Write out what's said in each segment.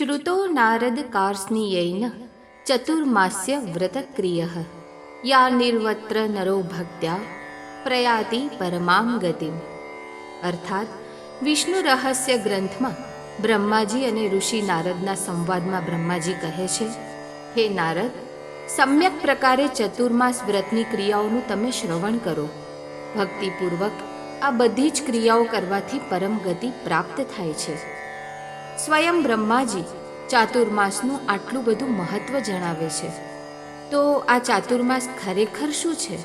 શ્રુતો નારદ કાર્સ્નિયેન ચતુર્માસ્ય વ્રતક્રિય યા નિર્વત્ર નરો ભક્ત્યા પ્રયાતિ પરમામ ગતિમ અર્થાત વિષ્ણુ રહસ્ય ગ્રંથમાં બ્રહ્માજી અને ઋષિ નારદના સંવાદમાં બ્રહ્માજી કહે છે હે નારદ સમ્યક પ્રકારે ચતુર્માસ વ્રતની ક્રિયાઓનું તમે શ્રવણ કરો ભક્તિપૂર્વક આ બધી જ ક્રિયાઓ કરવાથી પરમ ગતિ પ્રાપ્ત થાય છે સ્વયં બ્રહ્માજી ચાતુર્માસનું આટલું બધું મહત્વ જણાવે છે. તો આ ચાતુર્માસ ખરેખર શું છે?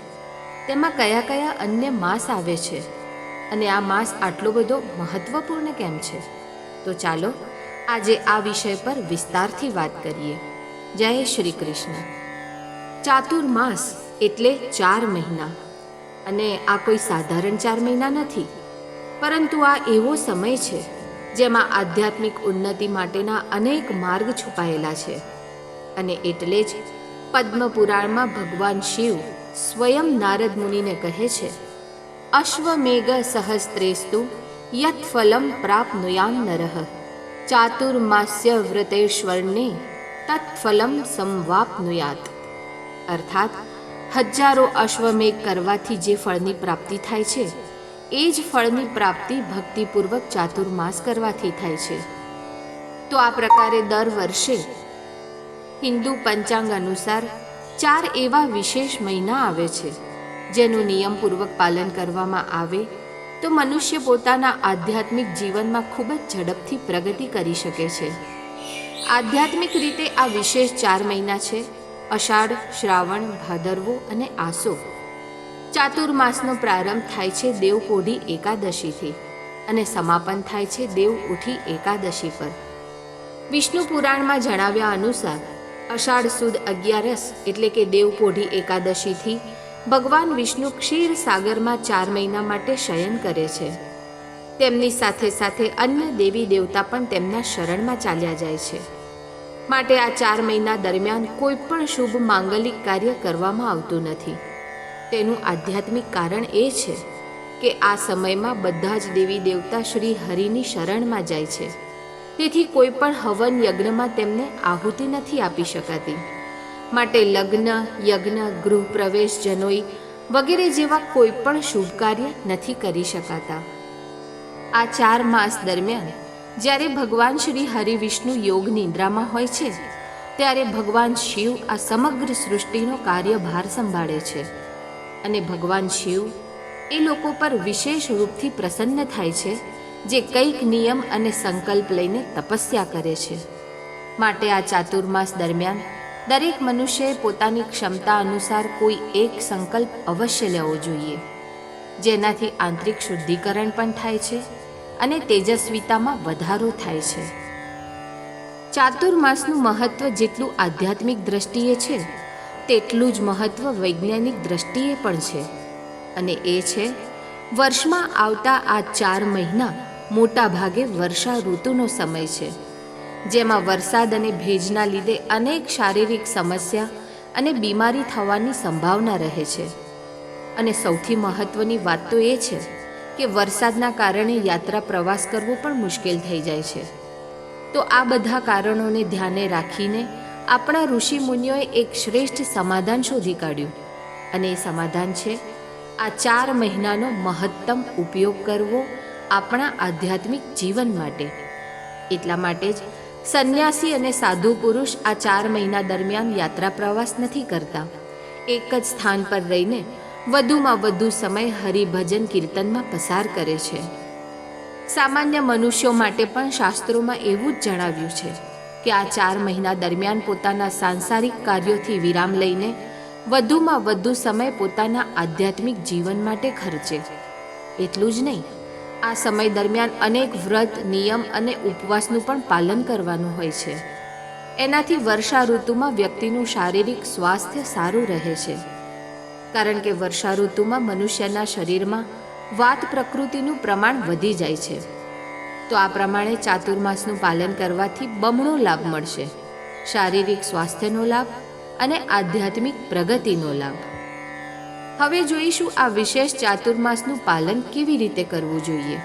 તેમાં કયા કયા અન્ય માસ આવે છે? અને આ માસ આટલો બધો મહત્વપૂર્ણ કેમ છે? તો ચાલો આજે આ વિષય પર વિસ્તારથી વાત કરીએ. જય શ્રી કૃષ્ણ. ચાતુર્માસ એટલે ચાર મહિના. અને આ કોઈ સાધારણ ચાર મહિના નથી. પરંતુ આ એવો સમય છે જેમાં આધ્યાત્મિક ઉન્નતિ માટેના અનેક માર્ગ છુપાયેલા છે. અને એટલે જ પદ્મપુરાણમાં ભગવાન શિવ સ્વયં નારદ મુનિને કહે છે, અશ્વમેઘ સહસ્ત્રેસ્તુ યત ફલમ પ્રાપ્નુયામ નરઃ, ચાતુર્માસ્ય વ્રતેશ્વરને તત્ફલમ સંવાપનુયાત અર્થાત હજારો અશ્વમેઘ કરવાથી જે ફળની પ્રાપ્તિ થાય છે એ જ ફળની પ્રાપ્તિ ભક્તિપૂર્વક ચાતુર્માસ કરવાથી થાય છે. તો આ પ્રકારે દર વર્ષે હિન્દુ પંચાંગ અનુસાર ચાર એવા વિશેષ મહિના આવે છે, જેનું નિયમપૂર્વક પાલન કરવામાં આવે તો મનુષ્ય પોતાના આધ્યાત્મિક જીવનમાં ખૂબ જ ઝડપથી પ્રગતિ કરી શકે છે. આધ્યાત્મિક રીતે આ વિશેષ ચાર મહિના છે, અષાઢ, શ્રાવણ, ભાદરવો અને આસો. ચાતુર્માસનો પ્રારંભ થાય છે દેવપોઢી એકાદશીથી અને સમાપન થાય છે દેવ ઉઠી એકાદશી પર. વિષ્ણુ પુરાણમાં જણાવ્યા અનુસાર અષાઢ સુદ અગિયારસ એટલે કે દેવપોઢી એકાદશીથી ભગવાન વિષ્ણુ ક્ષીર સાગરમાં ચાર મહિના માટે શયન કરે છે. તેમની સાથે સાથે અન્ય દેવી દેવતા પણ તેમના શરણમાં ચાલ્યા જાય છે. માટે આ ચાર મહિના દરમિયાન કોઈ પણ શુભ માંગલિક કાર્ય કરવામાં આવતું નથી. તેનું આધ્યાત્મિક કારણ એ છે કે આ સમયમાં બધા જ દેવી દેવતા શ્રી હરિની શરણમાં જાય છે. તેથી કોઈ પણ હવન યજ્ઞમાં તેમને આહુતિ નથી આપી શકાતી. માટે લગ્ન, યજ્ઞ ગૃહ પ્રવેશ જનોઈ વગેરે જેવા કોઈ પણ શુભ કાર્ય નથી કરી શકાતા. આ ચાર માસ દરમિયાન જ્યારે ભગવાન શ્રી હરિ વિષ્ણુ યોગ નિંદ્રામાં હોય છે, ત્યારે ભગવાન શિવ આ સમગ્ર સૃષ્ટિનો કાર્યભાર સંભાળે છે. અને ભગવાન શિવ એ લોકો પર વિશેષ રૂપથી પ્રસન્ન થાય છે, જે કંઈક નિયમ અને સંકલ્પ લઈને તપસ્યા કરે છે. માટે આ ચાતુર્માસ દરમિયાન દરેક મનુષ્યએ પોતાની ક્ષમતા અનુસાર કોઈ એક સંકલ્પ અવશ્ય લેવો જોઈએ. જેનાથી આંતરિક શુદ્ધિકરણ પણ થાય છે અને તેજસ્વીતામાં વધારો થાય છે. ચાતુર્માસનું મહત્વ જેટલું આધ્યાત્મિક દ્રષ્ટિએ છે તેટલું જ મહત્ત્વ વૈજ્ઞાનિક દ્રષ્ટિએ પણ છે. અને એ છે, વર્ષમાં આવતા આ ચાર મહિના મોટા ભાગે વર્ષા ઋતુનો સમય છે, જેમાં વરસાદ અને ભેજના લીધે અનેક શારીરિક સમસ્યા અને બીમારી થવાની સંભાવના રહે છે. અને સૌથી મહત્ત્વની વાત તો એ છે કે વરસાદના કારણે યાત્રા પ્રવાસ કરવો પણ મુશ્કેલ થઈ જાય છે. તો આ બધા કારણોને ધ્યાને રાખીને આપણા ઋષિ મુનિઓએ એક શ્રેષ્ઠ સમાધાન શોધી કાઢ્યું. અને એ સમાધાન છે, આ ચાર મહિનાનો મહત્તમ ઉપયોગ કરવો આપણા આધ્યાત્મિક જીવન માટે. એટલા માટે જ સંન્યાસી અને સાધુ પુરુષ આ ચાર મહિના દરમિયાન યાત્રા પ્રવાસ નથી કરતા. એક જ સ્થાન પર રહીને વધુમાં વધુ સમય હરિભજન કીર્તનમાં પસાર કરે છે. સામાન્ય મનુષ્યો માટે પણ શાસ્ત્રોમાં એવું જ જણાવ્યું છે. કે આ ચાર મહિના દરમિયાન પોતાના સાંસારિક કાર્યોથી વિરામ લઈને વધુમાં વધુ સમય પોતાના આધ્યાત્મિક જીવન માટે ખર્ચે. એટલું જ નહીં, આ સમય દરમિયાન અનેક વ્રત, નિયમ અને ઉપવાસનું પણ પાલન કરવાનું હોય છે. એનાથી વર્ષા ઋતુમાં વ્યક્તિનું શારીરિક સ્વાસ્થ્ય સારું રહે છે. કારણ કે વર્ષા ઋતુમાં મનુષ્યના શરીરમાં વાત પ્રકૃતિનું પ્રમાણ વધી જાય છે. તો આ પ્રમાણે ચાતુર્માસનું પાલન કરવાથી બમણો લાભ મળશે. શારીરિક સ્વાસ્થ્યનો લાભ અને આધ્યાત્મિક પ્રગતિનો લાભ. હવે જોઈશું આ વિશેષ ચાતુર્માસનું પાલન કેવી રીતે કરવું જોઈએ.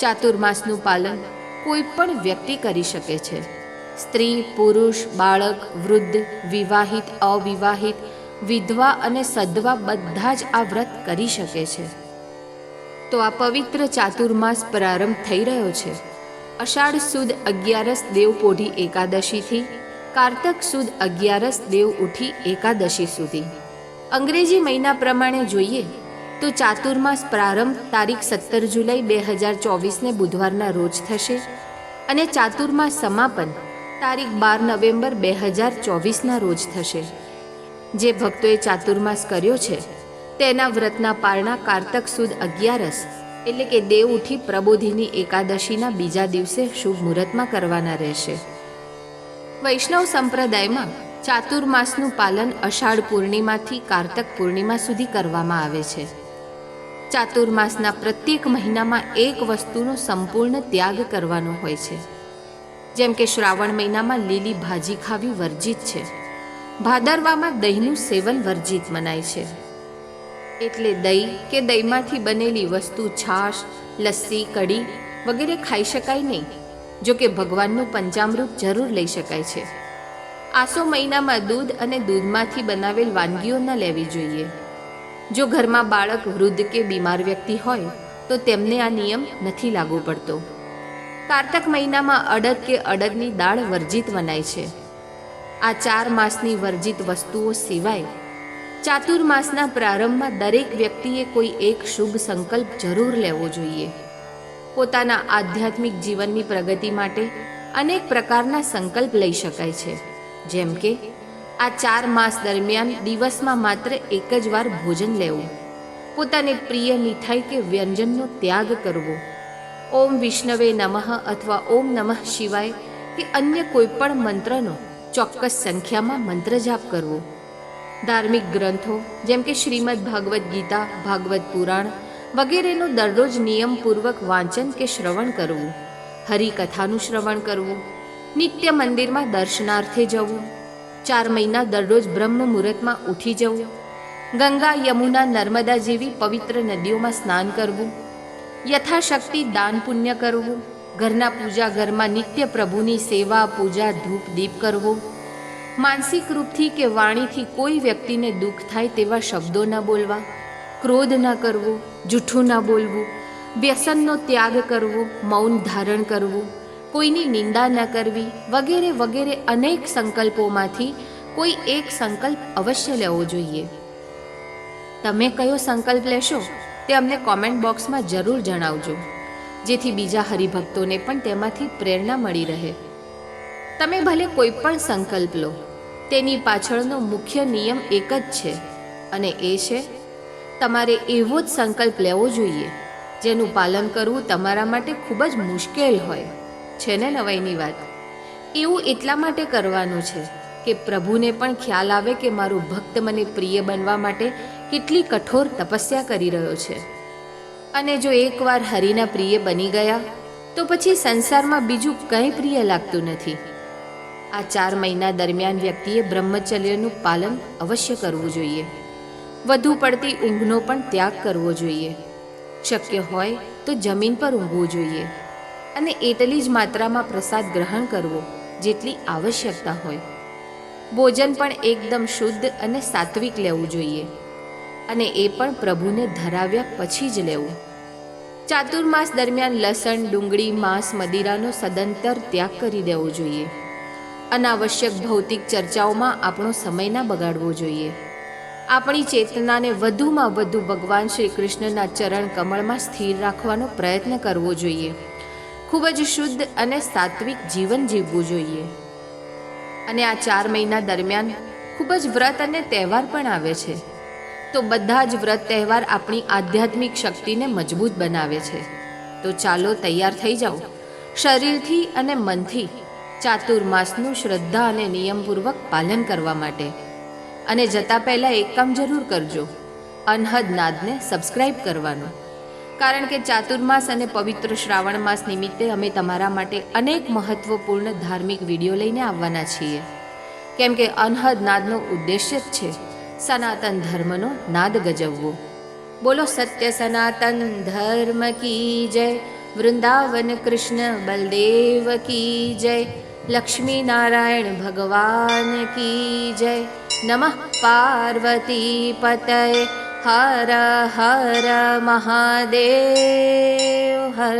ચાતુર્માસનું પાલન કોઈ પણ વ્યક્તિ કરી શકે છે. સ્ત્રી, પુરુષ, બાળક, વૃદ્ધ, વિવાહિત, અવિવાહિત, વિધવા અને સદવા બધા જ આ વ્રત કરી શકે છે. તો આ પવિત્ર ચાતુર્માસ પ્રારંભ થઈ રહ્યો છે. અષાઢ સુદ અગિયારસ દેવપોઢી એકાદશીથી, કારતક સુદ અગિયારસ દેવ ઉઠી એકાદશી સુધી. અંગ્રેજી મહિના પ્રમાણે જોઈએ, તો ચાતુર્માસ પ્રારંભ તારીખ સત્તર જુલાઈ બે હજાર ચોવીસને બુધવારના રોજ થશે અને ચાતુર્માસ સમાપન તારીખ બાર નવેમ્બર બે હજાર ચોવીસના રોજ થશે. જે ભક્તોએ ચાતુર્માસ કર્યો છે તેના વ્રતના પારણા કારતક સુદ અગિયારસ, એટલે કે દેવ ઉઠી પ્રબોધિની એકાદશીના બીજા દિવસે શુભ મુહૂર્તમાં કરવાના રહેશે. વૈષ્ણવ સંપ્રદાયમાં ચાતુર્માસનું પાલન અષાઢ પૂર્ણિમાથી કારતક પૂર્ણિમા સુધી કરવામાં આવે છે. ચાતુર્માસના પ્રત્યેક મહિનામાં એક વસ્તુનો સંપૂર્ણ ત્યાગ કરવાનો હોય છે. જેમ કે શ્રાવણ મહિનામાં લીલી ભાજી ખાવી વર્જિત છે. ભાદરવામાં દહીંનું સેવન વર્જિત મનાય છે. એટલે દહીં કે દહીંમાંથી બનેલી વસ્તુ, છાશ, લસ્સી, કઢી વગેરે ખાઈ શકાય નહીં, જો કે ભગવાનનું પંચામૃત જરૂર લઈ શકાય છે. આસો મહિનામાં દૂધ અને દૂધમાંથી બનાવેલ વાનગીઓ ન લેવી જોઈએ. જો ઘરમાં બાળક વૃદ્ધ કે બીમાર વ્યક્તિ હોય, તો તેમને આ નિયમ નથી લાગુ પડતો. કારતક મહિનામાં અડદ કે અડદની દાળ વર્જિત મનાય છે. આ ચાર માસની વર્જિત વસ્તુઓ સિવાય ચાતુર્માસના પ્રારંભમાં દરેક વ્યક્તિએ કોઈ એક શુભ સંકલ્પ જરૂર લેવો જોઈએ. પોતાના આધ્યાત્મિક જીવનની પ્રગતિ માટે અનેક પ્રકારના સંકલ્પ લઈ શકાય છે. જેમ કે, આ ચાર માસ દરમિયાન દિવસમાં માત્ર એક જ વાર ભોજન લેવું. પોતાને પ્રિય મીઠાઈ કે વ્યંજનનો ત્યાગ કરવો. ઓમ વિષ્ણવે નમઃ અથવા ઓમ નમઃ શિવાય કે અન્ય કોઈ પણ મંત્રનો ચોક્કસ સંખ્યામાં મંત્ર જાપ કરવો. ધાર્મિક ગ્રંથો, જેમ કે શ્રીમદ ભાગવદ્ ગીતા ભાગવત પુરાણ વગેરેનું દરરોજ નિયમપૂર્વક વાંચન કે શ્રવણ કરવું, હરિકથાનું શ્રવણ કરવું, નિત્ય મંદિરમાં દર્શનાર્થે જવું, ચાર મહિના દરરોજ બ્રહ્મ મુહૂર્તમાં ઉઠી જવું, ગંગા યમુના નર્મદા જેવી પવિત્ર નદીઓમાં સ્નાન કરવું, યથાશક્તિ દાન પુણ્ય કરવું, ઘરના પૂજા ઘરમાં નિત્ય પ્રભુની સેવા, પૂજા, ધૂપ, દીપ કરવો માનસિક રૂપથી કે વાણીથી કોઈ વ્યક્તિને દુઃખ થાય તેવા શબ્દો ન બોલવા, ક્રોધ ન કરવો, જૂઠું ન બોલવું, વ્યસનનો ત્યાગ કરવો, મૌન ધારણ કરવું, કોઈની નિંદા ન કરવી વગેરે વગેરે અનેક સંકલ્પોમાંથી કોઈ એક સંકલ્પ અવશ્ય લેવો જોઈએ. તમે કયો સંકલ્પ લેશો તે અમને કોમેન્ટ બોક્સમાં જરૂર જણાવજો, જેથી બીજા હરિભક્તોને પણ તેમાંથી પ્રેરણા મળી રહે. તમે ભલે કોઈ પણ સંકલ્પ લો તેની પાછળનો મુખ્ય નિયમ એક જ છે, અને એ છે, તમારે એવો જ સંકલ્પ લેવો જોઈએ, જેનું પાલન કરવું તમારા માટે ખૂબ જ મુશ્કેલ હોય, છે ને નવાઈની વાત? એવું એટલા માટે કરવાનું છે કે પ્રભુને પણ ખ્યાલ આવે કે મારું ભક્ત મને પ્રિય બનવા માટે કેટલી કઠોર તપસ્યા કરી રહ્યો છે. અને જો એકવાર હરિના પ્રિય બની ગયા, તો પછી સંસારમાં બીજું કંઈ પ્રિય લાગતું નથી. આ ચાર મહિના દરમિયાન વ્યક્તિએ બ્રહ્મચર્યનું પાલન અવશ્ય કરવું જોઈએ. વધુ પડતી ઊંઘનો પણ ત્યાગ કરવો જોઈએ. શક્ય હોય તો જમીન પર ઊંઘવું જોઈએ અને એટલી જ માત્રામાં પ્રસાદ ગ્રહણ કરવો જેટલી આવશ્યકતા હોય. ભોજન પણ એકદમ શુદ્ધ અને સાત્વિક લેવું જોઈએ અને એ પણ પ્રભુને ધરાવ્યા પછી જ લેવું. ચાતુર્માસ દરમિયાન લસણ, ડુંગળી, માંસ, મદિરાનો સદંતર ત્યાગ કરી દેવો જોઈએ. અનાવશ્યક ભૌતિક ચર્ચાઓમાં આપણો સમય ના બગાડવો જોઈએ. આપણી ચેતનાને વધુમાં વધુ ભગવાન શ્રી કૃષ્ણના ચરણ કમળમાં સ્થિર રાખવાનો પ્રયત્ન કરવો જોઈએ. ખૂબ જ શુદ્ધ અને સાત્વિક જીવન જીવવું જોઈએ. અને આ ચાર મહિના દરમિયાન ખૂબ જ વ્રત અને તહેવાર પણ આવે છે. તો બધા જ વ્રત તહેવાર આપણી આધ્યાત્મિક શક્તિને મજબૂત બનાવે છે. તો ચાલો તૈયાર થઈ જાઓ. શરીરથી અને મનથી ચાતુર્માસનું શ્રદ્ધા અને નિયમપૂર્વક પાલન કરવા માટે. અને જતા પહેલાં એક કામ જરૂર કરજો. અનહદ નાદને સબસ્ક્રાઇબ કરવાનું. કારણ કે ચાતુર્માસ અને પવિત્ર શ્રાવણ માસ નિમિત્તે અમે તમારા માટે અનેક મહત્વપૂર્ણ ધાર્મિક વીડિયો લઈને આવવાના છીએ. કેમ કે અનહદ નાદનો ઉદ્દેશ્ય જ છે સનાતન ધર્મનો નાદ ગજવવો. બોલો સત્ય સનાતન ધર્મ કી જય. વૃંદાવન કૃષ્ણ બલદેવ કી જય. लक्ष्मीनारायण भगवान की जय। नमः पार्वती पतय। हर हर महादेव हर।